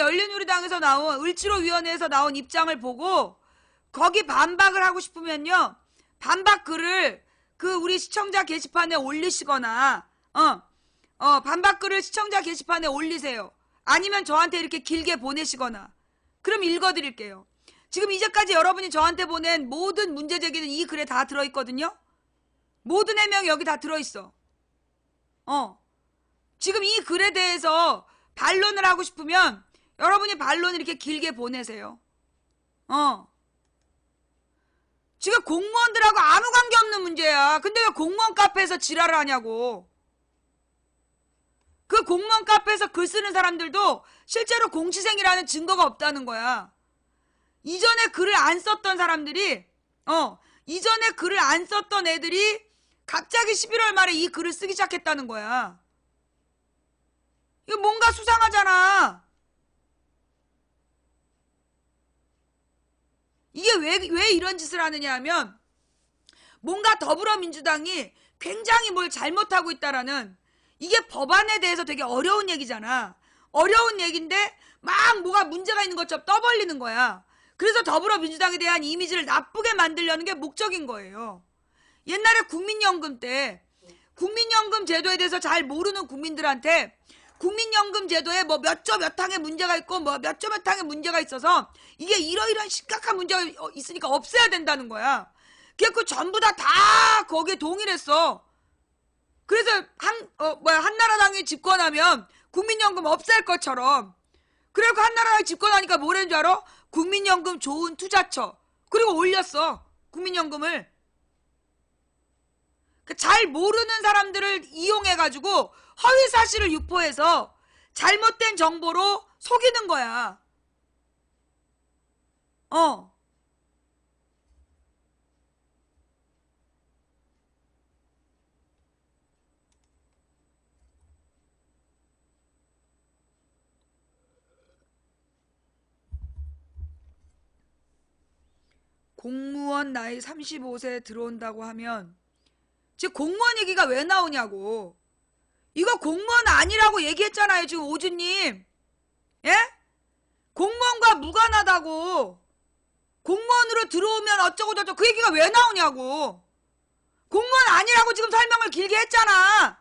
열린우리당에서 나온 을지로위원회에서 나온 입장을 보고 거기 반박을 하고 싶으면요 반박 글을 그 우리 시청자 게시판에 올리시거나 어, 어 반박 글을 시청자 게시판에 올리세요. 아니면 저한테 이렇게 길게 보내시거나 그럼 읽어드릴게요. 지금 이제까지 여러분이 저한테 보낸 모든 문제 제기는 이 글에 다 들어있거든요. 모든 해명이 여기 다 들어있어. 어. 지금 이 글에 대해서 반론을 하고 싶으면 여러분이 반론을 이렇게 길게 보내세요. 어. 지금 공무원들하고 아무 관계 없는 문제야. 근데 왜 공무원 카페에서 지랄을 하냐고. 그 공무원 카페에서 글 쓰는 사람들도 실제로 공시생이라는 증거가 없다는 거야. 이전에 글을 안 썼던 사람들이, 어, 이전에 글을 안 썼던 애들이 갑자기 11월 말에 이 글을 쓰기 시작했다는 거야. 이거 뭔가 수상하잖아. 이게 왜, 왜 이런 짓을 하느냐 하면 뭔가 더불어민주당이 굉장히 뭘 잘못하고 있다라는 이게 법안에 대해서 되게 어려운 얘기잖아. 어려운 얘기인데 막 뭐가 문제가 있는 것처럼 떠벌리는 거야. 그래서 더불어민주당에 대한 이미지를 나쁘게 만들려는 게 목적인 거예요. 옛날에 국민연금 때 국민연금 제도에 대해서 잘 모르는 국민들한테 국민연금 제도에 뭐 몇 조 몇 항에 문제가 있고 뭐 몇 조 몇 항에 문제가 있어서 이게 이러이러한 심각한 문제가 어, 있으니까 없애야 된다는 거야. 그래갖고 전부 다 다 거기에 동의했어. 그래서 한, 어, 뭐야, 한나라당이 집권하면 국민연금 없앨 것처럼. 그래갖고 한나라당이 집권하니까 뭐라는 줄 알아? 국민연금 좋은 투자처. 그리고 올렸어. 국민연금을. 그잘 모르는 사람들을 이용해가지고 허위 사실을 유포해서 잘못된 정보로 속이는 거야. 어. 공무원 나이 35세 들어온다고 하면 지금 공무원 얘기가 왜 나오냐고. 이거 공무원 아니라고 얘기했잖아요, 지금 오주님. 예? 공무원과 무관하다고. 공무원으로 들어오면 어쩌고저쩌고 그 얘기가 왜 나오냐고. 공무원 아니라고 지금 설명을 길게 했잖아.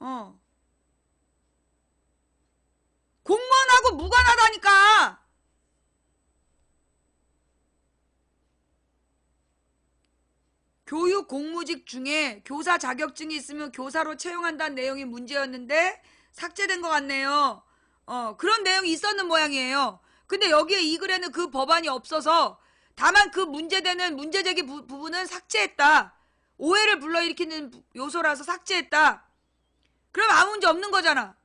어. 공무원하고 무관하다니까. 교육 공무직 중에 교사 자격증이 있으면 교사로 채용한다는 내용이 문제였는데 삭제된 것 같네요. 어, 그런 내용이 있었는 모양이에요. 근데 여기에 이 글에는 그 법안이 없어서 다만 그 문제되는 문제제기 부, 부분은 삭제했다. 오해를 불러일으키는 요소라서 삭제했다. 그럼 아무 문제 없는 거잖아.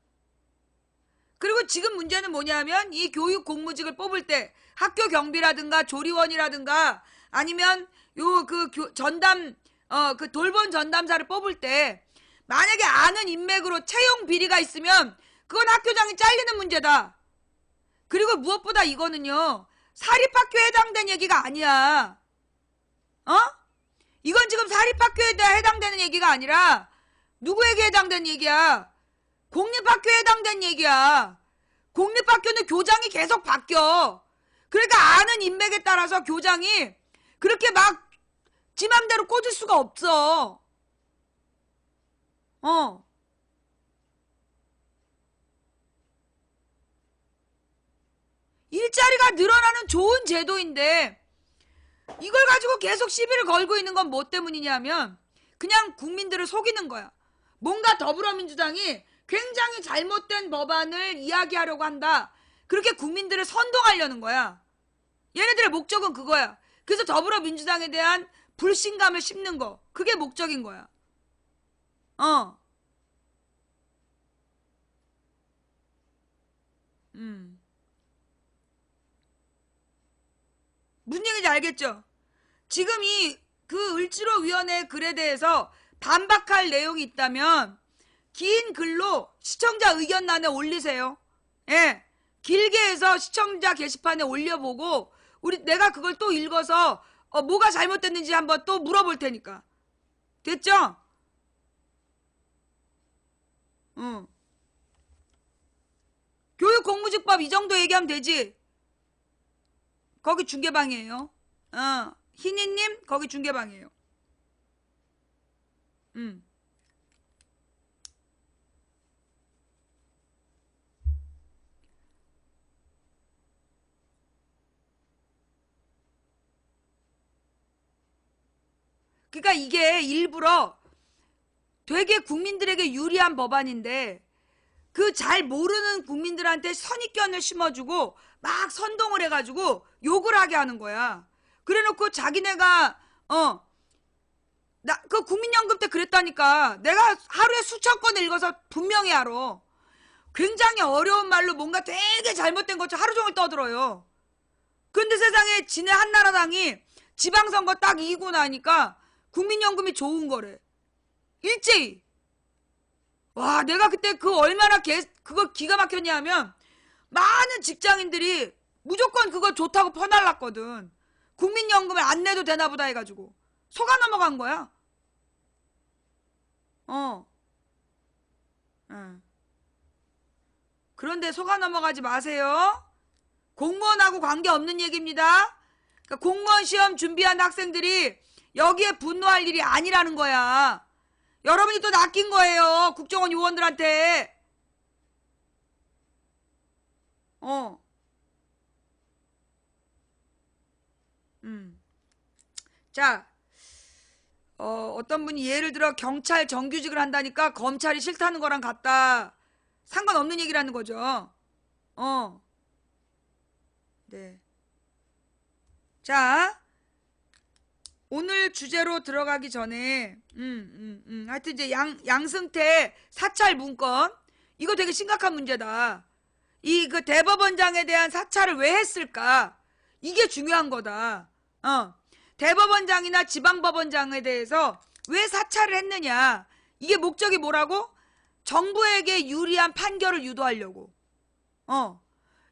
그리고 지금 문제는 뭐냐면 이 교육 공무직을 뽑을 때 학교 경비라든가 조리원이라든가 아니면 요 그 전담 어 그 돌봄 전담사를 뽑을 때 만약에 아는 인맥으로 채용 비리가 있으면 그건 학교장이 잘리는 문제다. 그리고 무엇보다 이거는요 사립학교에 해당된 얘기가 아니야. 어? 이건 지금 사립학교에 해당되는 얘기가 아니라 누구에게 해당된 얘기야? 공립학교에 해당된 얘기야. 공립학교는 교장이 계속 바뀌어. 그러니까 아는 인맥에 따라서 교장이 그렇게 막 지 맘대로 꽂을 수가 없어. 어. 일자리가 늘어나는 좋은 제도인데 이걸 가지고 계속 시비를 걸고 있는 건 뭐 때문이냐면 그냥 국민들을 속이는 거야. 뭔가 더불어민주당이 굉장히 잘못된 법안을 이야기하려고 한다. 그렇게 국민들을 선동하려는 거야. 얘네들의 목적은 그거야. 그래서 더불어민주당에 대한 불신감을 심는 거. 그게 목적인 거야. 어. 음. 무슨 얘기인지 알겠죠? 지금 이 그 을지로위원회 글에 대해서 반박할 내용이 있다면 긴 글로 시청자 의견란에 올리세요. 예. 길게 해서 시청자 게시판에 올려보고 우리 내가 그걸 또 읽어서 어, 뭐가 잘못됐는지 한번 또 물어볼 테니까. 됐죠? 응. 교육 공무직법 이 정도 얘기하면 되지. 거기 중계방이에요. 어, 희니님 거기 중계방이에요. 음. 그러니까 이게 일부러 되게 국민들에게 유리한 법안인데 그 잘 모르는 국민들한테 선입견을 심어주고 막 선동을 해가지고 욕을 하게 하는 거야. 그래놓고 자기네가 어 나 그 국민연금 때 그랬다니까 내가 하루에 수천 건을 읽어서 분명히 알아. 굉장히 어려운 말로 뭔가 되게 잘못된 것처럼 하루 종일 떠들어요. 근데 세상에 지네 한나라당이 지방선거 딱 이기고 나니까 국민연금이 좋은 거래. 일제히. 와, 내가 그때 그 얼마나 개, 그거 기가 막혔냐 하면 많은 직장인들이 무조건 그거 좋다고 퍼날랐거든. 국민연금을 안 내도 되나 보다 해가지고. 속아 넘어간 거야. 어. 응. 그런데 속아 넘어가지 마세요. 공무원하고 관계없는 얘기입니다. 그러니까 공무원 시험 준비한 학생들이 여기에 분노할 일이 아니라는 거야. 여러분이 또 낚인 거예요. 국정원 요원들한테. 어. 음. 자, 어, 어떤 분이 예를 들어 경찰 정규직을 한다니까 검찰이 싫다는 거랑 같다. 상관없는 얘기라는 거죠. 어. 네. 자, 오늘 주제로 들어가기 전에, 음, 음, 음. 하여튼 이제 양, 양승태 사찰 문건. 이거 되게 심각한 문제다. 이 그 대법원장에 대한 사찰을 왜 했을까? 이게 중요한 거다. 어. 대법원장이나 지방법원장에 대해서 왜 사찰을 했느냐? 이게 목적이 뭐라고? 정부에게 유리한 판결을 유도하려고. 어.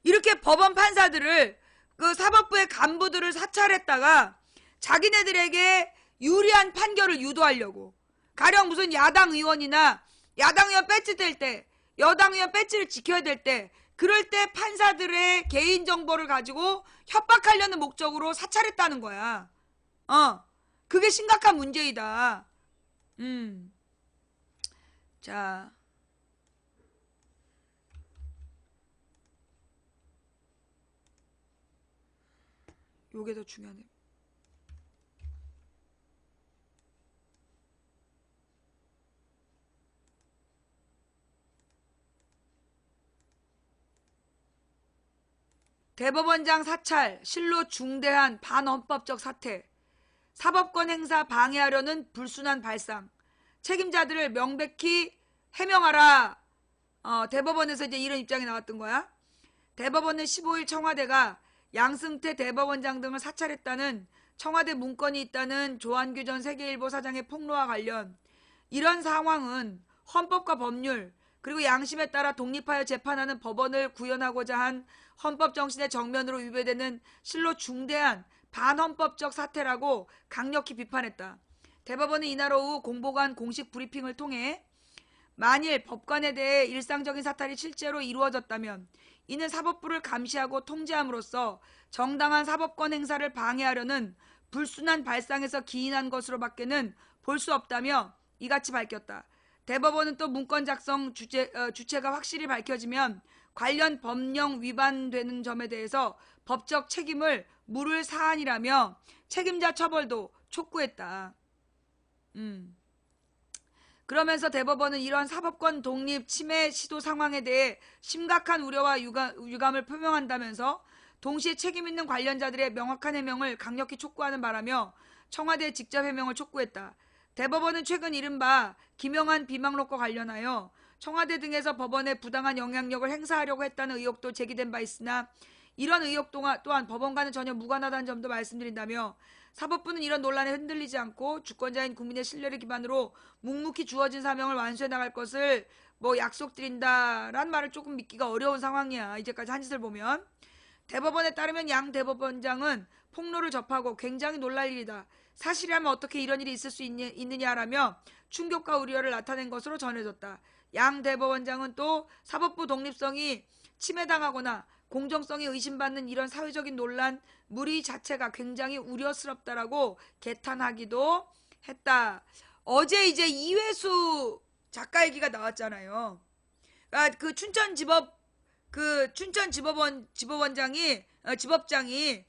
이렇게 법원 판사들을 그 사법부의 간부들을 사찰했다가 자기네들에게 유리한 판결을 유도하려고. 가령 무슨 야당 의원이나 야당 의원 배지 될 때, 여당 의원 배지를 지켜야 될 때, 그럴 때 판사들의 개인 정보를 가지고 협박하려는 목적으로 사찰했다는 거야. 어. 그게 심각한 문제이다. 음. 자. 요게 더 중요하네. 대법원장 사찰, 실로 중대한 반헌법적 사태, 사법권 행사 방해하려는 불순한 발상, 책임자들을 명백히 해명하라. 어, 대법원에서 이제 이런 입장이 나왔던 거야. 대법원은 15일 청와대가 양승태 대법원장 등을 사찰했다는 청와대 문건이 있다는 조한규 전 세계일보 사장의 폭로와 관련 이런 상황은 헌법과 법률 그리고 양심에 따라 독립하여 재판하는 법원을 구현하고자 한 헌법 정신의 정면으로 위배되는 실로 중대한 반헌법적 사태라고 강력히 비판했다. 대법원은 이날 오후 공보관 공식 브리핑을 통해 만일 법관에 대해 일상적인 사찰이 실제로 이루어졌다면 이는 사법부를 감시하고 통제함으로써 정당한 사법권 행사를 방해하려는 불순한 발상에서 기인한 것으로 밖에는 볼 수 없다며 이같이 밝혔다. 대법원은 또 문건 작성 주체, 어, 주체가 확실히 밝혀지면 관련 법령 위반되는 점에 대해서 법적 책임을 물을 사안이라며 책임자 처벌도 촉구했다. 음. 그러면서 대법원은 이러한 사법권 독립 침해 시도 상황에 대해 심각한 우려와 유감, 유감을 표명한다면서 동시에 책임 있는 관련자들의 명확한 해명을 강력히 촉구하는 바라며 청와대의 직접 해명을 촉구했다. 대법원은 최근 이른바 김영한 비망록과 관련하여 청와대 등에서 법원에 부당한 영향력을 행사하려고 했다는 의혹도 제기된 바 있으나 이런 의혹 또한 법원과는 전혀 무관하다는 점도 말씀드린다며 사법부는 이런 논란에 흔들리지 않고 주권자인 국민의 신뢰를 기반으로 묵묵히 주어진 사명을 완수해 나갈 것을 뭐 약속드린다란 말을 조금 믿기가 어려운 상황이야. 이제까지 한 짓을 보면. 대법원에 따르면 양 대법원장은 폭로를 접하고 굉장히 놀랄 일이다. 사실이라면 어떻게 이런 일이 있을 수 있냐, 있느냐라며 충격과 우려를 나타낸 것으로 전해졌다. 양 대법원장은 또 사법부 독립성이 침해당하거나 공정성이 의심받는 이런 사회적인 논란 무리 자체가 굉장히 우려스럽다라고 개탄하기도 했다. 어제 이제 이회수 작가 얘기가 나왔잖아요. 아, 그 춘천지법 그 춘천지법원 지법원장이 어, 지법장이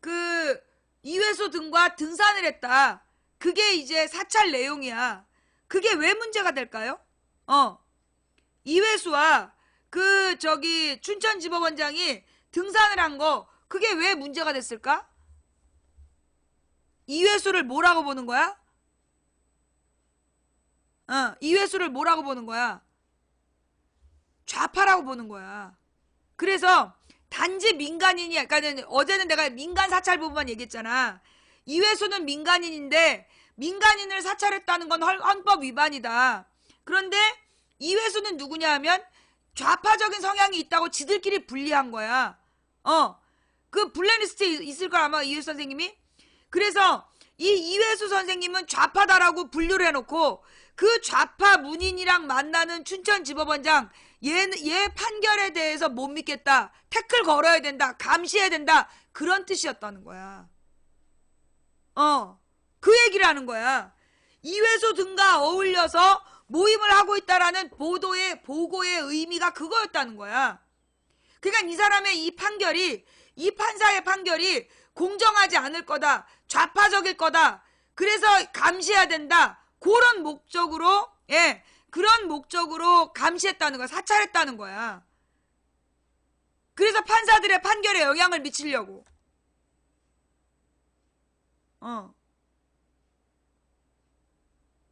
그 이회수 등과 등산을 했다. 그게 이제 사찰 내용이야. 그게 왜 문제가 될까요? 어. 이회수와 그 저기 춘천지법원장이 등산을 한 거 그게 왜 문제가 됐을까? 이회수를 뭐라고 보는 거야? 어, 이회수를 뭐라고 보는 거야? 좌파라고 보는 거야. 그래서 단지 민간인이 약간은 어제는 내가 민간 사찰 부분만 얘기했잖아. 이회수는 민간인인데 민간인을 사찰했다는 건 헌- 헌법 위반이다. 그런데 이회수는 누구냐 하면 좌파적인 성향이 있다고 지들끼리 분리한 거야. 어. 그 블랙리스트에 있을 걸 아마 이회수 선생님이. 그래서 이 이회수 선생님은 좌파다라고 분류를 해놓고 그 좌파 문인이랑 만나는 춘천지법원장 얘, 얘 판결에 대해서 못 믿겠다. 태클 걸어야 된다. 감시해야 된다. 그런 뜻이었다는 거야. 어. 그 얘기를 하는 거야. 이회수 등과 어울려서 모임을 하고 있다라는 보도의 보고의 의미가 그거였다는 거야. 그러니까 이 사람의 이 판결이 이 판사의 판결이 공정하지 않을 거다. 좌파적일 거다. 그래서 감시해야 된다. 그런 목적으로 예. 그런 목적으로 감시했다는 거야. 사찰했다는 거야. 그래서 판사들의 판결에 영향을 미치려고. 어.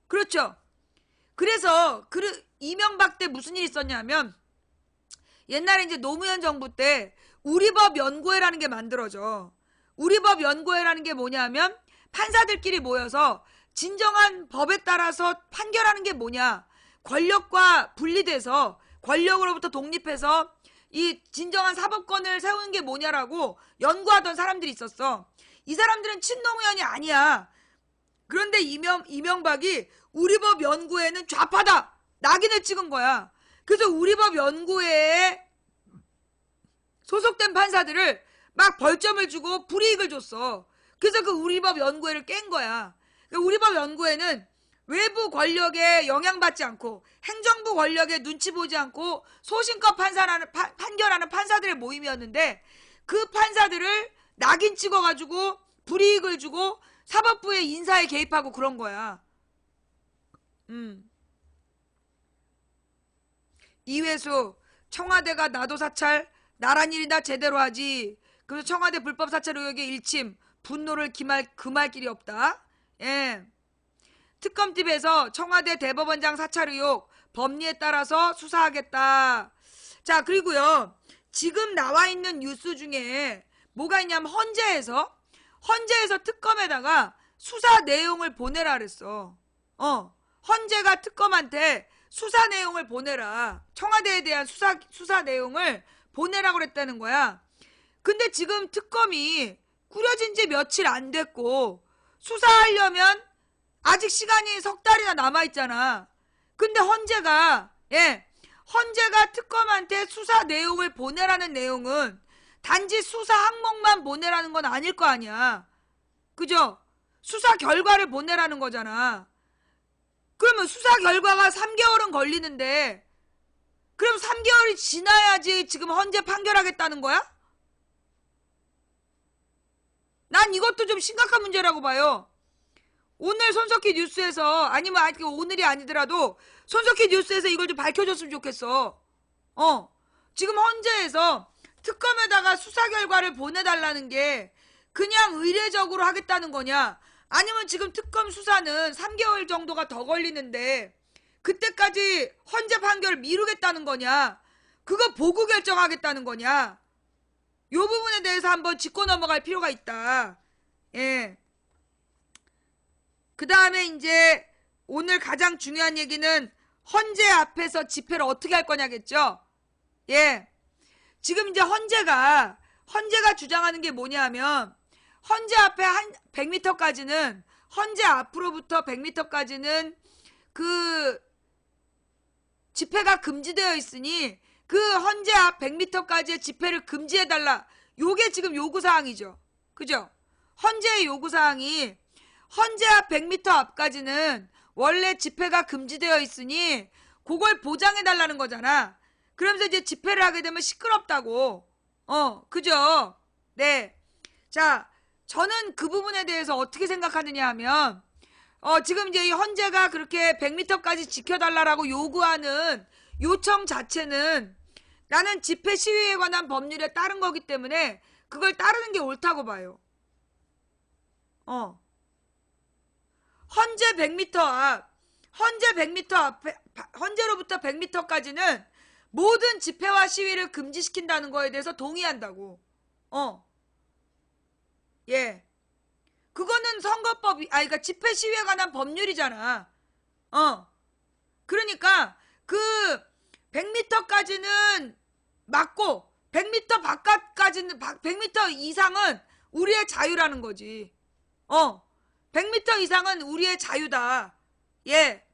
그렇죠. 그래서 그 이명박 때 무슨 일이 있었냐면 옛날에 이제 노무현 정부 때 우리법 연구회라는 게 만들어져. 우리법 연구회라는 게 뭐냐면 판사들끼리 모여서 진정한 법에 따라서 판결하는 게 뭐냐. 권력과 분리돼서 권력으로부터 독립해서 이 진정한 사법권을 세우는 게 뭐냐라고 연구하던 사람들이 있었어. 이 사람들은 친노무현이 아니야. 그런데 이명, 이명박이 우리 법 연구회는 좌파다! 낙인을 찍은 거야. 그래서 우리 법 연구회에 소속된 판사들을 막 벌점을 주고 불이익을 줬어. 그래서 그 우리 법 연구회를 깬 거야. 그 우리 법 연구회는 외부 권력에 영향받지 않고 행정부 권력에 눈치 보지 않고 소신껏 판사라는 파- 판결하는 판사들의 모임이었는데 그 판사들을 낙인 찍어가지고 불이익을 주고 사법부의 인사에 개입하고 그런 거야. 음. 이회수 청와대가 나도 사찰 나란 일이나 제대로 하지. 그래서 청와대 불법 사찰 의혹의 일침 분노를 기말 금할 길이 없다. 예. 특검팀에서 청와대 대법원장 사찰 의혹 법리에 따라서 수사하겠다. 자 그리고요 지금 나와 있는 뉴스 중에 뭐가 있냐면 헌재에서 헌재에서 특검에다가 수사 내용을 보내라 그랬어. 어 헌재가 특검한테 수사 내용을 보내라. 청와대에 대한 수사 수사 내용을 보내라고 그랬다는 거야. 근데 지금 특검이 꾸려진 지 며칠 안 됐고 수사하려면 아직 시간이 석 달이나 남아 있잖아. 근데 헌재가 예 헌재가 특검한테 수사 내용을 보내라는 내용은 단지 수사 항목만 보내라는 건 아닐 거 아니야. 그죠? 수사 결과를 보내라는 거잖아. 그러면 수사 결과가 3개월은 걸리는데 그럼 3개월이 지나야지 지금 헌재 판결하겠다는 거야? 난 이것도 좀 심각한 문제라고 봐요. 오늘 손석희 뉴스에서 아니면 아직 오늘이 아니더라도 손석희 뉴스에서 이걸 좀 밝혀줬으면 좋겠어. 어. 지금 헌재에서 특검에다가 수사 결과를 보내달라는 게 그냥 의례적으로 하겠다는 거냐? 아니면 지금 특검 수사는 3개월 정도가 더 걸리는데 그때까지 헌재 판결을 미루겠다는 거냐? 그거 보고 결정하겠다는 거냐? 요 부분에 대해서 한번 짚고 넘어갈 필요가 있다. 예. 그 다음에 이제 오늘 가장 중요한 얘기는 헌재 앞에서 집회를 어떻게 할 거냐겠죠? 예. 지금 이제 헌재가, 헌재가 주장하는 게 뭐냐 하면, 헌재 앞에 한 100m까지는 헌재 앞으로부터 100m까지는 그 집회가 금지되어 있으니 그 헌재 앞 100m까지의 집회를 금지해 달라. 요게 지금 요구 사항이죠. 그죠? 헌재의 요구 사항이 헌재 앞 100m 앞까지는 원래 집회가 금지되어 있으니 그걸 보장해 달라는 거잖아. 그러면서 이제 집회를 하게 되면 시끄럽다고. 어, 그죠? 네. 자, 저는 그 부분에 대해서 어떻게 생각하느냐 하면 어, 지금 이제 이 헌재가 그렇게 100m까지 지켜달라라고 요구하는 요청 자체는 나는 집회 시위에 관한 법률에 따른 거기 때문에 그걸 따르는 게 옳다고 봐요. 어. 헌재 100m 앞, 헌재 100m 앞에, 바- 헌재로부터 100m까지는 모든 집회와 시위를 금지시킨다는 거에 대해서 동의한다고. 어. 예. 그거는 선거법이, 아, 그러니까 집회 시위에 관한 법률이잖아. 어. 그러니까 그 100m까지는 맞고 100m 바깥까지는 100m 이상은 우리의 자유라는 거지. 어. 100m 이상은 우리의 자유다. 예.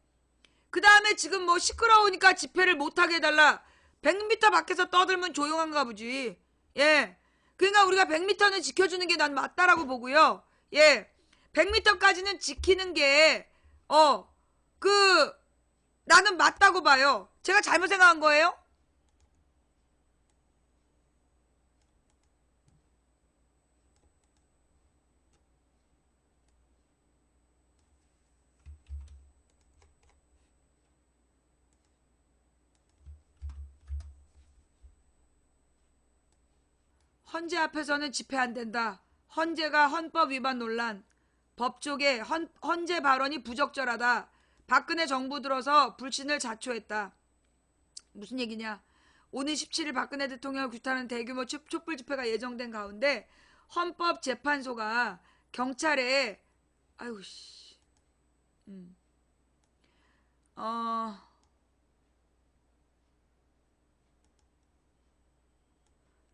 그 다음에 지금 뭐 시끄러우니까 집회를 못하게 해달라. 100m 밖에서 떠들면 조용한가 보지. 예. 그러니까 우리가 100m는 지켜주는 게 난 맞다라고 보고요. 예. 100m까지는 지키는 게, 어, 그, 나는 맞다고 봐요. 제가 잘못 생각한 거예요? 헌재 앞에서는 집회 안 된다. 헌재가 헌법 위반 논란. 법조계 헌, 헌재 발언이 부적절하다. 박근혜 정부 들어서 불신을 자초했다. 무슨 얘기냐? 오는 17일 박근혜 대통령을 규탄하는 대규모 촛- 촛불 집회가 예정된 가운데 헌법재판소가 경찰에 아이고 씨. 음. 어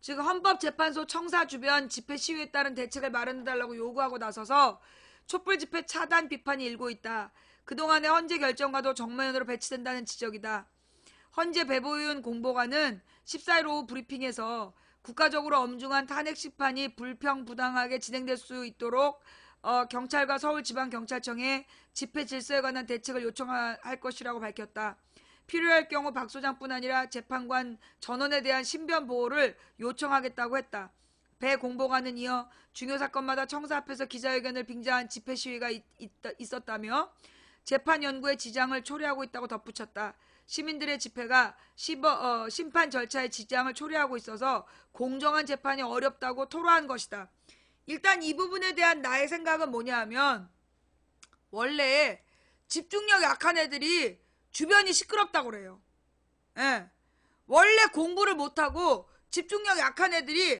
지금 헌법재판소 청사 주변 집회 시위에 따른 대책을 마련해달라고 요구하고 나서서 촛불 집회 차단 비판이 일고 있다. 그동안의 헌재 결정과도 정면으로 배치된다는 지적이다. 헌재 배보윤 공보관은 14일 오후 브리핑에서 국가적으로 엄중한 탄핵 심판이 불평 부당하게 진행될 수 있도록 어, 경찰과 서울지방경찰청에 집회 질서에 관한 대책을 요청할 것이라고 밝혔다. 필요할 경우 박 소장뿐 아니라 재판관 전원에 대한 신변 보호를 요청하겠다고 했다. 배 공보관은 이어 중요 사건마다 청사 앞에서 기자회견을 빙자한 집회 시위가 있, 었다며 재판 연구에 지장을 초래하고 있다고 덧붙였다. 시민들의 집회가 시버, 어, 심판 절차에 지장을 초래하고 있어서 공정한 재판이 어렵다고 토로한 것이다. 일단 이 부분에 대한 나의 생각은 뭐냐 하면 원래 집중력 약한 애들이 주변이 시끄럽다고 그래요. 예. 원래 공부를 못하고 집중력 약한 애들이